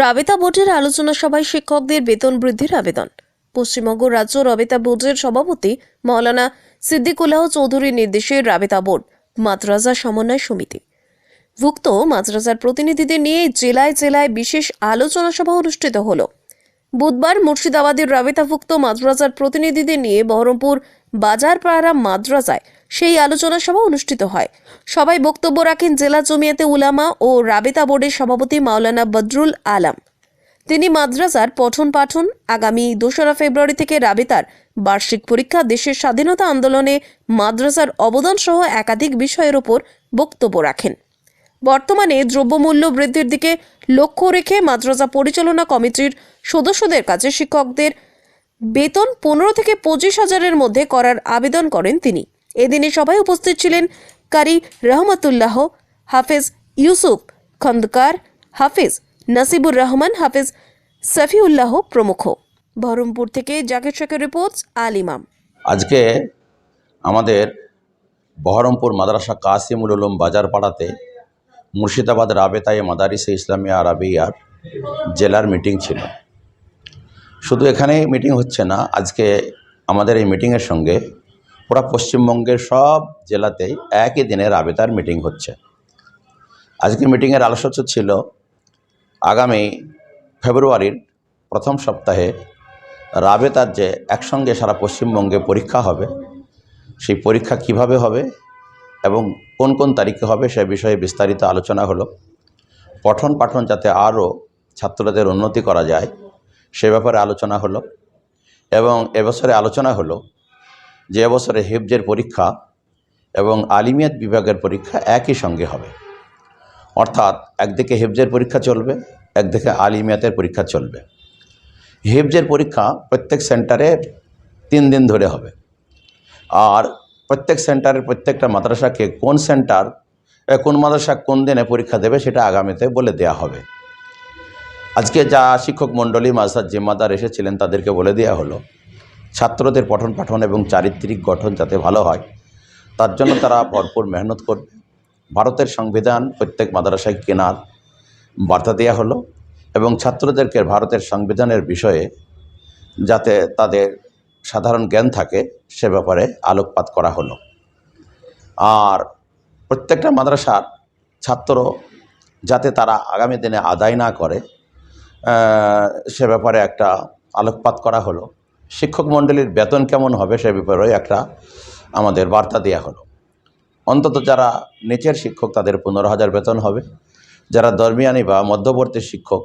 রাবেতা বোর্ডের আলোচনা সভায় শিক্ষকদের বেতন বৃদ্ধির আবেদন। পশ্চিমবঙ্গ রাজ্য রাবেতা বোর্ডের সভাপতি মৌলানা সিদ্দিকুল্লাহ চৌধুরীর নির্দেশে রাবেতা বোর্ড, মাদ্রাজা সমন্বয় সমিতি। ভুক্ত মাদ্রাসার প্রতিনিধিদের নিয়ে জেলায় জেলায় বিশেষ আলোচনা সভা অনুষ্ঠিত হল। বুধবার মুর্শিদাবাদের রাবেতাভুক্ত মাদ্রাসার প্রতিনিধিদের নিয়ে বহরমপুর বাজারপাড়া মাদ্রাসায় সেই আলোচনা সভা অনুষ্ঠিত হয়। সবাই বক্তব্য রাখেন জেলা জমিয়াতে উলামা ও রাবেতা বোর্ডের সভাপতি মাওলানা বদরুল আলম। তিনি মাদ্রাসার পঠন পাঠন আগামী দোসরা ফেব্রুয়ারি থেকে রাবেতার বার্ষিক পরীক্ষা, দেশের স্বাধীনতা আন্দোলনে মাদ্রাসার অবদান সহ একাধিক বিষয়ের ওপর বক্তব্য রাখেন। বর্তমানে দ্রব্যমূল্য বৃদ্ধির দিকে লক্ষ্য রেখে মাদ্রাসা পরিচালনা কমিটির সদস্যদের কাছে শিক্ষকদের বেতন পনেরো থেকে পঁচিশ হাজারের মধ্যে করার আবেদন করেন তিনি। এদিনে সবাই উপস্থিত ছিলেন কারি রহমতুল্লাহ, হাফেজ ইউসুফ খন্দকার, হাফেজ নাসিবুর রহমান, হাফেজ সফিউল্লাহ প্রমুখ। বহরমপুর থেকে জাকির শেখের রিপোর্টস আল ইমাম। আজকে আমাদের বহরমপুর মাদ্রাসা কাসিমুল উলুম বাজার পাড়াতে মুর্শিদাবাদ রাবেতায় মাদারিসে ইসলামিয়া আরাবিয়ার জেলার মিটিং ছিল। শুধু এখানেই মিটিং হচ্ছে না, আজকে আমাদের এই মিটিংয়ের সঙ্গে পুরা পশ্চিমবঙ্গের সব জেলাতেই একই দিনে রাবেতার মিটিং হচ্ছে। আজকে মিটিংয়ের আলোচনা ছিল আগামী ফেব্রুয়ারির প্রথম সপ্তাহে রাবেতার যে একসঙ্গে সারা পশ্চিমবঙ্গে পরীক্ষা হবে, সেই পরীক্ষা কীভাবে হবে এবং কোন কোন তারিখে হবে সে বিষয়ে বিস্তারিত আলোচনা হলো। পঠন পাঠন যাতে আরও ছাত্রদের উন্নতি করা যায় সে ব্যাপারে আলোচনা হলো এবং এবছরে আলোচনা হলো যে এবছরে হিফজের পরীক্ষা এবং আলিমিয়াত বিভাগের পরীক্ষা একই সঙ্গে হবে। অর্থাৎ একদিকে হিফজের পরীক্ষা চলবে, একদিকে আলিমিয়াতের পরীক্ষা চলবে। হিফজের পরীক্ষা প্রত্যেক সেন্টারে তিন দিন ধরে হবে। আর প্রত্যেক সেন্টারের প্রত্যেকটা মাদ্রাসাকে কোন সেন্টার কোন মাদ্রাসা কোন দিনে পরীক্ষা দেবে সেটা আগামীতে বলে দেয়া হবে। আজকে যা শিক্ষক মণ্ডলী মাদ্রাসার জিম্মাদার এসেছিলেন তাদেরকে বলে দেওয়া হলো ছাত্রদের পঠন পাঠন এবং চারিত্রিক গঠন যাতে ভালো হয়, তার জন্য তারা ভরপুর মেহনত করবে। ভারতের সংবিধান প্রত্যেক মাদ্রাসায় কেনার বার্তা দেওয়া হলো এবং ছাত্রদেরকে ভারতের সংবিধানের বিষয়ে যাতে তাদের সাধারণ জ্ঞান থাকে, সে ব্যাপারে আলোকপাত করা হলো। আর প্রত্যেকটা মাদ্রাসার ছাত্র যাতে তারা আগামী দিনে আদায় না করে সে ব্যাপারে একটা আলোকপাত করা হলো। শিক্ষক মণ্ডলীর বেতন কেমন হবে সে ব্যাপারেও একটা আমাদের বার্তা দেওয়া হলো। অন্তত যারা নিচের শিক্ষক, তাদের পনেরো হাজার বেতন হবে। যারা দরমিয়ানি বা মধ্যবর্তী শিক্ষক,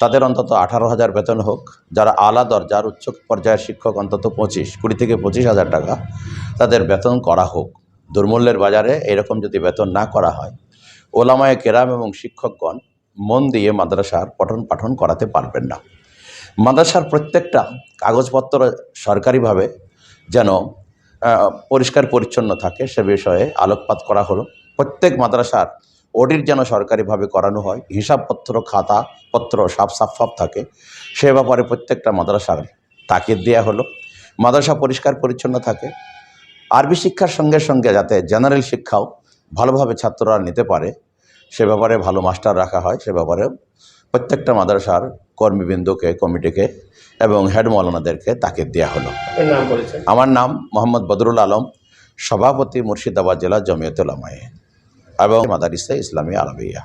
তাদের অন্তত আঠারো হাজার বেতন হোক। যারা আলা দরজার উচ্চ পর্যায়ের শিক্ষক, অন্তত পঁচিশ, কুড়ি থেকে পঁচিশ হাজার টাকা তাদের বেতন করা হোক। দুর্মূল্যের বাজারে এরকম যদি বেতন না করা হয়, ওলামায়ে কেরাম এবং শিক্ষকগণ মন দিয়ে মাদ্রাসার পঠন পাঠন করাতে পারবেন না। মাদ্রাসার প্রত্যেকটা কাগজপত্র সরকারিভাবে যেন পরিষ্কার পরিচ্ছন্ন থাকে সে বিষয়ে আলোকপাত করা হলো। প্রত্যেক মাদ্রাসার অডিট যেন সরকারিভাবে করানো হয়, হিসাবপত্র খাতা পত্র সাফ সাফ সাফ থাকে, সে ব্যাপারে প্রত্যেকটা মাদ্রাসার তাকিদ দেওয়া হলো। মাদ্রাসা পরিষ্কার পরিচ্ছন্ন থাকে। আরবি শিক্ষার সঙ্গে সঙ্গে যাতে জেনারেল শিক্ষাও ভালোভাবে ছাত্ররা নিতে পারে, সে ব্যাপারে ভালো মাস্টার রাখা হয়, সে ব্যাপারে প্রত্যেকটা মাদ্রাসার কর্মীবৃন্দকে কমিটিকে এবং হেড মৌলানাদেরকে তাকে দেওয়া হলো। নাম আমার নাম মোহাম্মদ বদরুল আলম সভাপতি মুর্শিদাবাদ জেলা জমিয়তুল আমায়ে এবং মাদারিসা ইসলামী আরবিয়া।